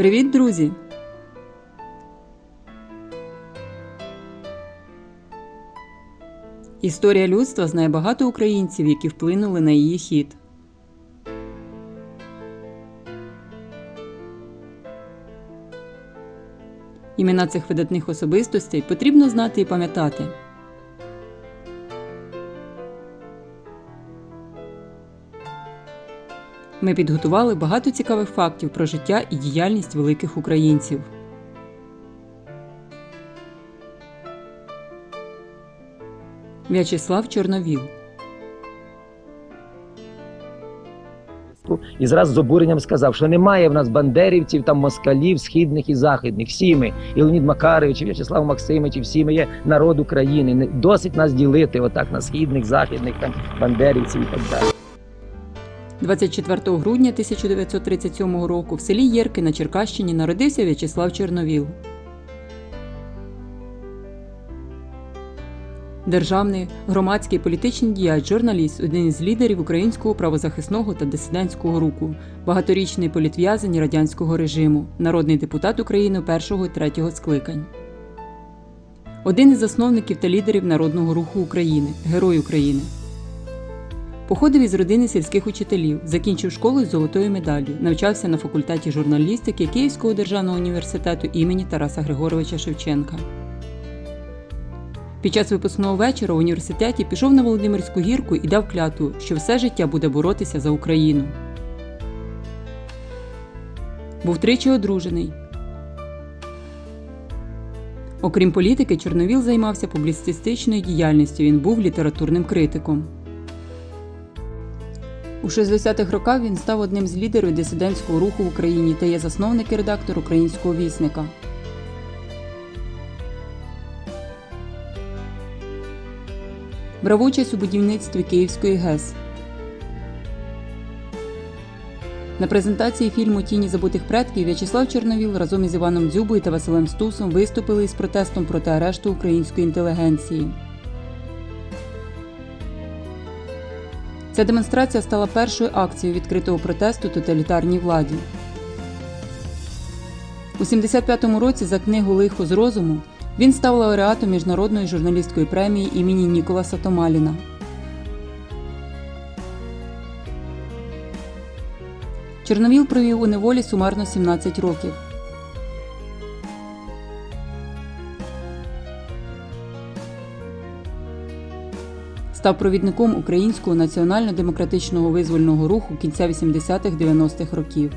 Привіт, друзі! Історія людства знає багато українців, які вплинули на її хід. Імена цих видатних особистостей потрібно знати і пам'ятати. Ми підготували багато цікавих фактів про життя і діяльність великих українців. В'ячеслав Чорновіл і зразу з обуренням сказав, що немає в нас бандерівців, там москалів, східних і західних. Всі ми, і Леонід Макарович, і В'ячеслав Максимович, і всі ми є народ України. Досить нас ділити отак на східних, західних, там бандерівців і так далі. 24 грудня 1937 року в селі Єрки на Черкащині народився В'ячеслав Чорновіл. Державний, громадський політичний діяч, журналіст, один із лідерів українського правозахисного та дисидентського руху, багаторічний політв'язень радянського режиму, народний депутат України першого і третього скликань. Один із засновників та лідерів Народного руху України, Герой України. Походив із родини сільських учителів, закінчив школу з золотою медаллю, навчався на факультеті журналістики Київського державного університету імені Тараса Григоровича Шевченка. Під час випускного вечора в університеті пішов на Володимирську гірку і дав клятву, що все життя буде боротися за Україну. Був тричі одружений. Окрім політики, Чорновіл займався публіцистичною діяльністю. Він був літературним критиком. У 60-х роках він став одним з лідерів дисидентського руху в Україні та є засновник і редактор українського вісника. Брав участь у будівництві Київської ГЕС. На презентації фільму Тіні забутих предків В'ячеслав Чорновіл разом із Іваном Дзюбою та Василем Стусом виступили із протестом проти арешту української інтелігенції. Ця демонстрація стала першою акцією відкритого протесту тоталітарній владі. У 75-му році за книгу Лихо з розуму він став лауреатом міжнародної журналістської премії імені Ніколаса Томаліна. Чорновіл провів у неволі сумарно 17 років. Став провідником українського національно-демократичного визвольного руху кінця 80-х-90-х років.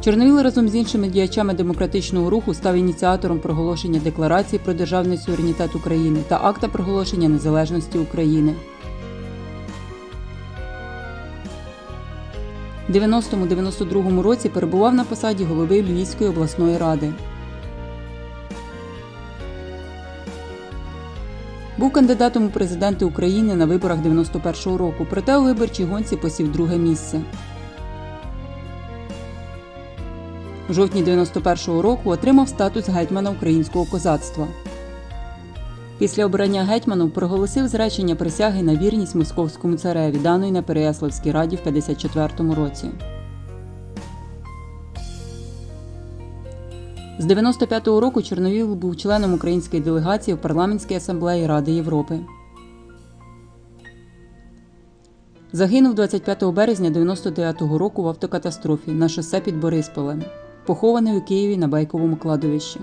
Чорновіл разом з іншими діячами демократичного руху став ініціатором проголошення Декларації про державний суверенітет України та акта проголошення незалежності України. У 90-92 році перебував на посаді голови Львівської обласної ради. Був кандидатом у президенти України на виборах 91-го року, проте у виборчій гонці посів друге місце. У жовтні 91-го року отримав статус гетьмана українського козацтва. Після обрання гетьманом проголосив зречення присяги на вірність московському цареві, даної на Переяславській раді в 54-му році. З 95-го року Чорновіл був членом української делегації в парламентській асамблеї Ради Європи. Загинув 25 березня 99-го року в автокатастрофі на шосе під Борисполем, похований у Києві на Байковому кладовищі.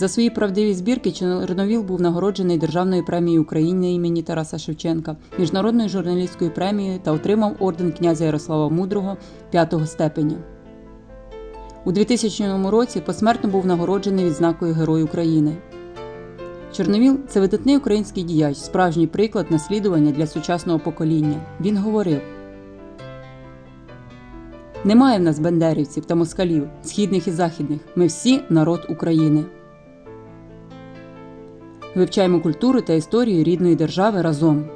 За свої правдиві збірки Чорновіл був нагороджений Державною премією України імені Тараса Шевченка, міжнародною журналістською премією та отримав орден князя Ярослава Мудрого п'ятого степеня. У 2000 році посмертно був нагороджений відзнакою Герой України. Чорновіл це видатний український діяч, справжній приклад наслідування для сучасного покоління. Він говорив: Немає в нас бендерівців та москалів, східних і західних. Ми всі народ України. Вивчаємо культуру та історію рідної держави разом.